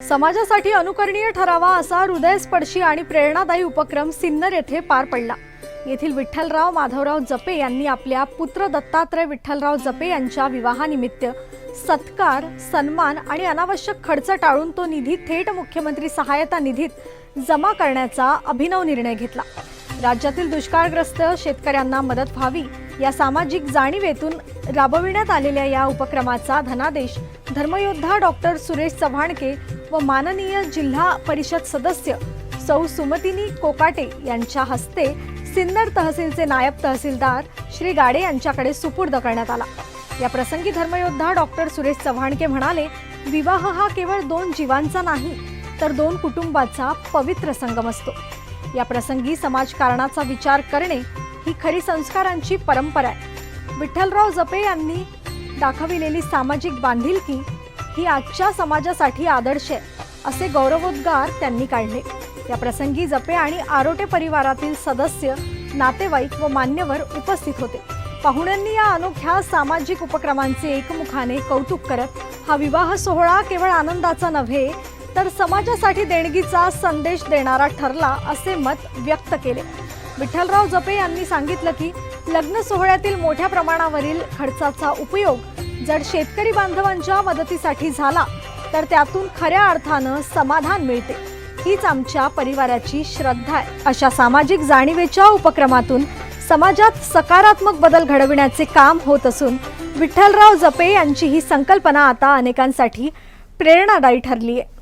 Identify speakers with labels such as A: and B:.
A: समाजासाठी अनुकरणीय ठरावा असा हृदयस्पर्शी आणि प्रेरणादायी उपक्रम सिन्नर येथे पार पडला. येथील विठ्ठलराव माधवराव जपे यांनी आपल्या पुत्र दत्तात्रय विठ्ठलराव जपे यांच्या विवाहानिमित्त सत्कार सन्मान आणि अनावश्यक खर्च टाळून तो निधी थेट मुख्यमंत्री सहायता निधीत जमा करण्याचा अभिनव निर्णय घेतला. राज्यातील दुष्काळग्रस्त शेतकऱ्यांना मदत व्हावी या सामाजिक जाणीवेतून राबविण्यात आलेल्या या उपक्रमाचा धनादेश धर्मयोद्धा डॉक्टर सुरेश चव्हाणके व माननीय जिल्हा परिषद सदस्य सौ सुमतिनी कोकाटे यांच्या हस्ते सिन्नर तहसीलचे नायब तहसीलदार श्री गाडे यांच्याकडे सुपूर्द करण्यात आला. या प्रसंगी धर्मयोद्धा डॉक्टर सुरेश चव्हाणके म्हणाले विवाह हा केवळ दोन जीवांचा नाही तर दोन कुटुंबाचा पवित्र संगम असतो. या प्रसंगी समाजकारणाचा विचार करणे ही खरी संस्कारांची परंपरा आहे. विठ्ठलराव जपे यांनी दाखविलेली सामाजिक बांधिलकी ही आजच्या समाजासाठी आदर्श आहे असे गौरवोद्गार त्यांनी काढले. या प्रसंगी जपे आणि आरोटे परिवारातील सदस्य नातेवाईक व मान्यवर उपस्थित होते. पाहुण्यांनी या अनोख्या सामाजिक उपक्रमांचे एकमुखाने कौतुक करत हा विवाह सोहळा केवळ आनंदाचा नव्हे तर समाजासाठी देणगीचा संदेश देणारा ठरला असे मत व्यक्त केले. विठ्ठलराव जपे यांनी सांगितलं की लग्न सोहळ्यातील मोठ्या प्रमाणावरील खर्चाचा उपयोग जर शेतकरी बांधवांच्या मदतीसाठी झाला तर त्यातून खऱ्या अर्थानं समाधान मिळते. हीच आमच्या परिवाराची श्रद्धा आहे. अशा सामाजिक जाणीवेच्या उपक्रमातून समाजात सकारात्मक बदल घडविण्याचे काम होत असून विठ्ठलराव जपे यांची ही संकल्पना आता अनेकांसाठी प्रेरणादायी ठरली आहे.